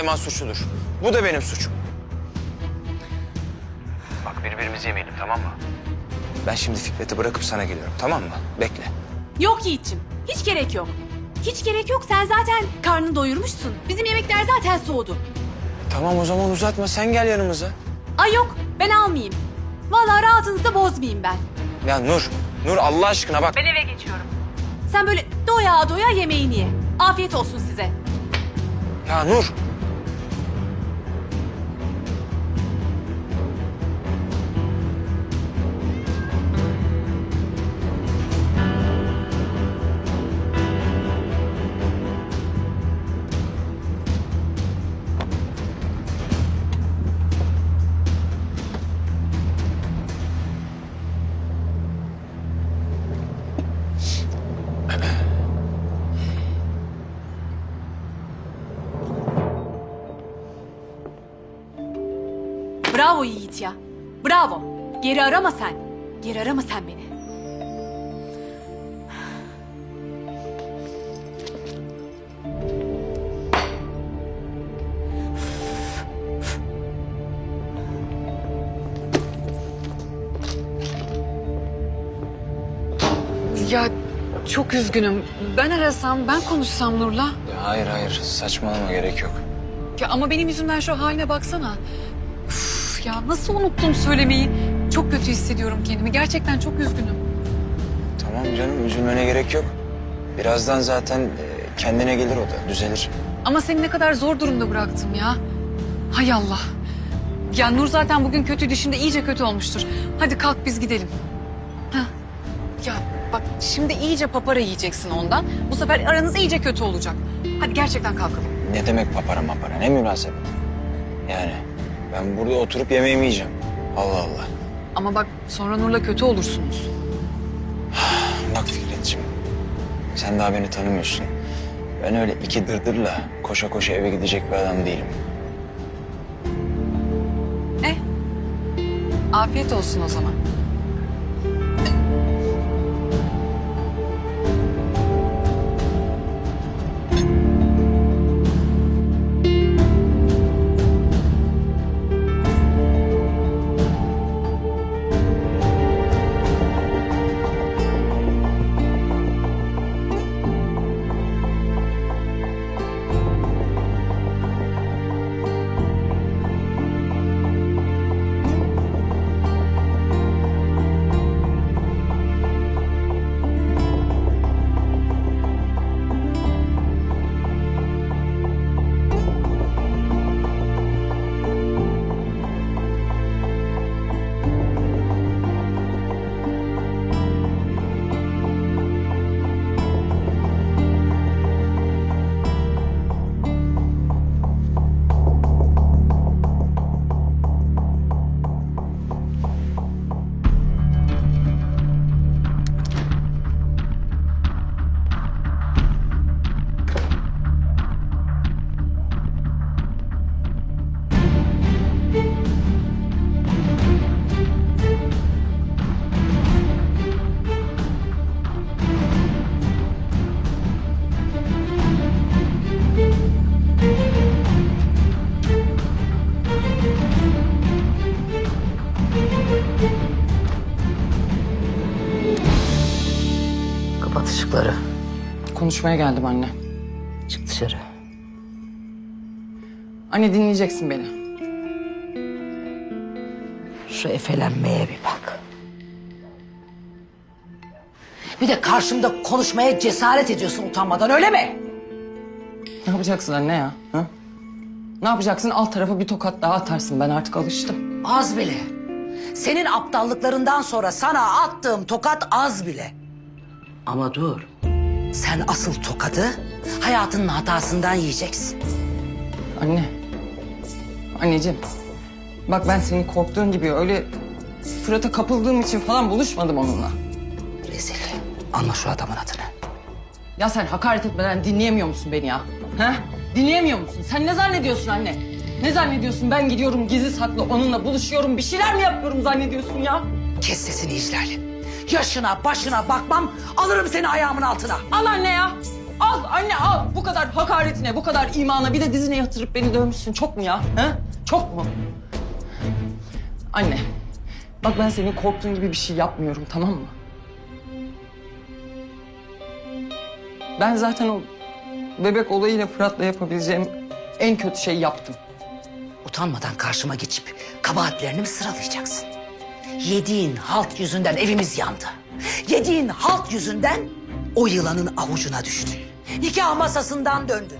Süleyman suçludur. Bu da benim suçum. Bak birbirimizi yemeyelim tamam mı? Ben şimdi Fikret'i bırakıp sana geliyorum tamam mı? Bekle. Yok Yiğit'ciğim. Hiç gerek yok. Hiç gerek yok. Sen zaten karnını doyurmuşsun. Bizim yemekler zaten soğudu. Tamam o zaman uzatma sen gel yanımıza. Ay yok ben almayayım. Vallahi rahatınızı bozmayayım ben. Ya Nur, Nur Allah aşkına bak. Ben eve geçiyorum. Sen böyle doya doya yemeğini ye. Afiyet olsun size. Ya Nur. Bravo Yiğit ya. Bravo. Geri arama sen. Geri arama sen beni. Ya çok üzgünüm. Ben arasam, ben konuşsam Nur'la. Ya hayır hayır saçmalama gerek yok. Ya ama benim yüzümden şu haline baksana. Ya nasıl unuttum söylemeyi. Çok kötü hissediyorum kendimi. Gerçekten çok üzgünüm. Tamam canım üzülmene gerek yok. Birazdan zaten e, kendine gelir o da düzelir. Ama seni ne kadar zor durumda bıraktım ya. Hay Allah. Ya Nur zaten bugün kötüydü. Şimdi iyice kötü olmuştur. Hadi kalk biz gidelim. Ha. Ya bak şimdi iyice papara yiyeceksin ondan. Bu sefer aranız iyice kötü olacak. Hadi gerçekten kalkalım. Ne demek papara mapara ne münasebet. Yani ben burada oturup yemeğimi yiyeceğim. Allah Allah. Ama bak sonra Nur'la kötü olursunuz. Bak Fikretciğim, sen daha beni tanımıyorsun. Ben öyle iki dırdırla koşa koşa eve gidecek bir adam değilim. Eh, afiyet olsun o zaman. Konuşmaya geldim anne. Çık dışarı. Anne dinleyeceksin beni. Şu efelenmeye bir bak. Bir de karşımda konuşmaya cesaret ediyorsun utanmadan öyle mi? Ne yapacaksın anne ya? Ha? Ne yapacaksın? Alt tarafa bir tokat daha atarsın. Ben artık alıştım. Az bile. Senin aptallıklarından sonra sana attığım tokat az bile. Ama dur. Sen asıl tokadı hayatının hatasından yiyeceksin. Anne. Anneciğim. Bak ben senin korktuğun gibi öyle Fırat'a kapıldığım için falan buluşmadım onunla. Rezil. Anla şu adamın adını. Ya sen hakaret etmeden dinleyemiyor musun beni ya? Ha? Dinleyemiyor musun? Sen ne zannediyorsun anne? Ne zannediyorsun? Ben gidiyorum gizli saklı onunla buluşuyorum. Bir şeyler mi yapıyorum zannediyorsun ya? Kes sesini İclal. Yaşına başına bakmam alırım seni ayağımın altına. Al anne ya. Al anne al. Bu kadar hakaretine, bu kadar imana bir de dizine yatırıp beni dövmüşsün. Çok mu ya? He? Çok mu? Anne. Bak ben senin korktuğun gibi bir şey yapmıyorum tamam mı? Ben zaten o bebek olayıyla Fırat'la yapabileceğim en kötü şeyi yaptım. Utanmadan karşıma geçip kabahatlerini mi sıralayacaksın? Yediğin halt yüzünden evimiz yandı. Yediğin halt yüzünden o yılanın avucuna düştün. Nikah masasından döndün.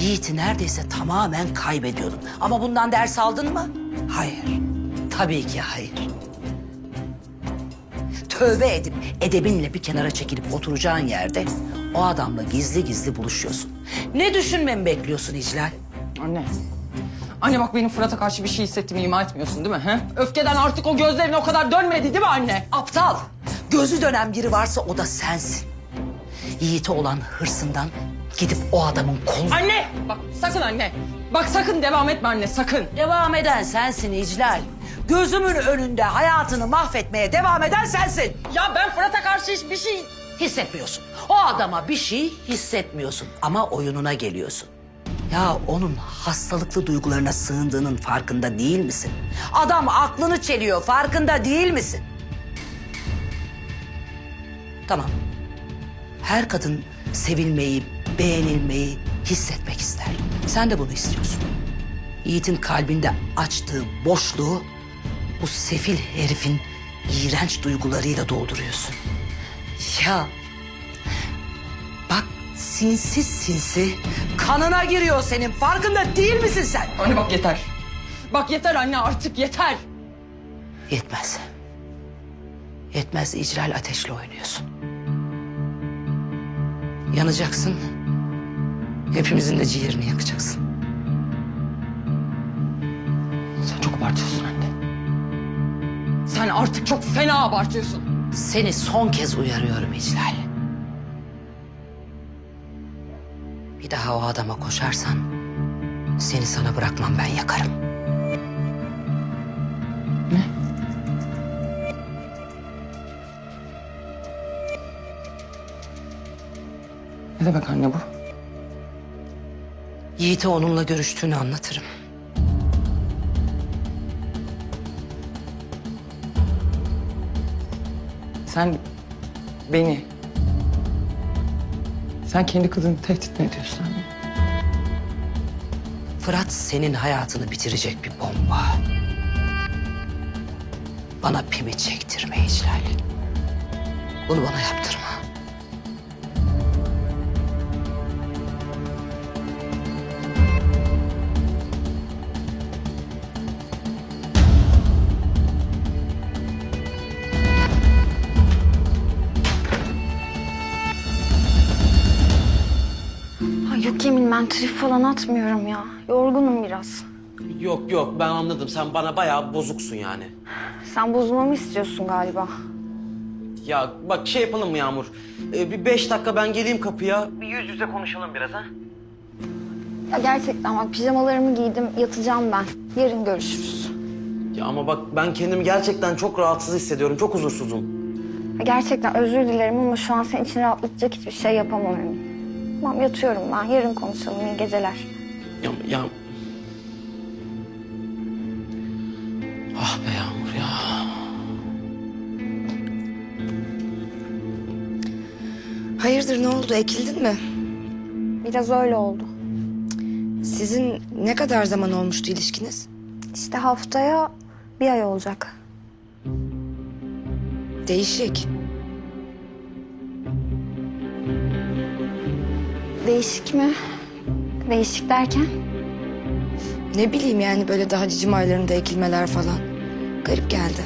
Yiğit'i neredeyse tamamen kaybediyordun. Ama bundan ders aldın mı? Hayır. Tabii ki hayır. Tövbe edip edebinle bir kenara çekilip oturacağın yerde o adamla gizli gizli buluşuyorsun. Ne düşünmemi bekliyorsun İclal? Anne. Anne bak benim Fırat'a karşı bir şey hissettiğimi ima etmiyorsun değil mi? He? Öfkeden artık o gözlerin o kadar dönmedi değil mi anne? Aptal. Gözü dönen biri varsa o da sensin. Yiğit'e olan hırsından gidip o adamın kolunu... Anne! Bak sakın anne. Bak sakın devam etme anne sakın. Devam eden sensin İclal. Gözümün önünde hayatını mahvetmeye devam eden sensin. Ya ben Fırat'a karşı hiçbir şey... Hissetmiyorsun. O adama bir şey hissetmiyorsun ama oyununa geliyorsun. Ya onun hastalıklı duygularına sığındığının farkında değil misin? Adam aklını çeliyor farkında değil misin? Tamam. Her kadın sevilmeyi, beğenilmeyi hissetmek ister. Sen de bunu istiyorsun. Yiğit'in kalbinde açtığı boşluğu bu sefil herifin iğrenç duygularıyla dolduruyorsun. Ya sinsi sinsi kanına giriyor senin farkında değil misin sen? Anne bak yeter. Bak yeter anne artık yeter. Yetmez. Yetmez icral ateşle oynuyorsun. Yanacaksın. Hepimizin de ciğerini yakacaksın. Sen çok abartıyorsun anne. Sen artık çok fena abartıyorsun. Seni son kez uyarıyorum İclal. Bir daha o adama koşarsan seni sana bırakmam ben yakarım. Ne demek anne bu? Yiğit'e onunla görüştüğünü anlatırım. Sen beni... Sen kendi kızını tehdit mi ediyorsun anne? Fırat senin hayatını bitirecek bir bomba. Bana pimi çektirme İclal. Bunu bana yaptırma. Ben trip falan atmıyorum ya. Yorgunum biraz. Yok yok ben anladım. Sen bana bayağı bozuksun yani. Sen bozulmamı istiyorsun galiba. Ya bak şey yapalım mı Yağmur? Ee, bir beş dakika ben geleyim kapıya. Bir yüz yüze konuşalım biraz ha. Ya gerçekten bak pijamalarımı giydim yatacağım ben. Yarın görüşürüz. Ya ama bak ben kendimi gerçekten çok rahatsız hissediyorum. Çok huzursuzum. Ya gerçekten özür dilerim ama şu an senin için rahatlatacak hiçbir şey yapamam Emin. Tamam yatıyorum ben. Yarın konuşalım. İyi geceler. Ya, ya... Ah be Yağmur ya. Hayırdır ne oldu ekildin mi? Biraz öyle oldu. Sizin ne kadar zaman olmuştu ilişkiniz? İşte haftaya bir ay olacak. Değişik. Değişik mi? Değişik derken? Ne bileyim yani böyle daha cicim aylarında ekilmeler falan. Garip geldi.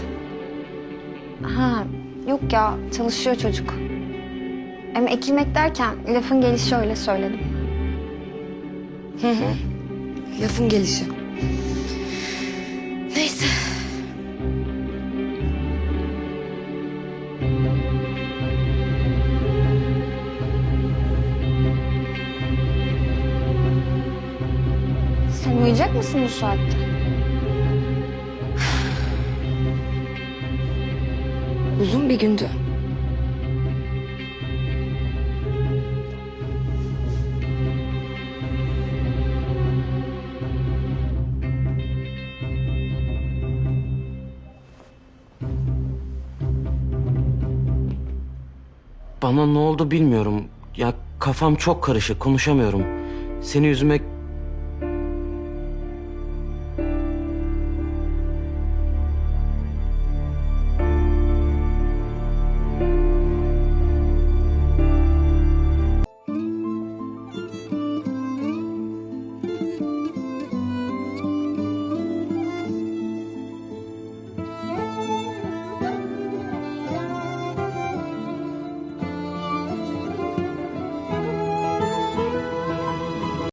Ha yok ya çalışıyor çocuk. Hem ekilmek derken lafın gelişi öyle söyledim. Hı hı. Lafın gelişi. Sen uyuyacak mısın bu saatte? Uzun bir gündü. Bana ne oldu bilmiyorum. Ya kafam çok karışık, konuşamıyorum. Seni üzmek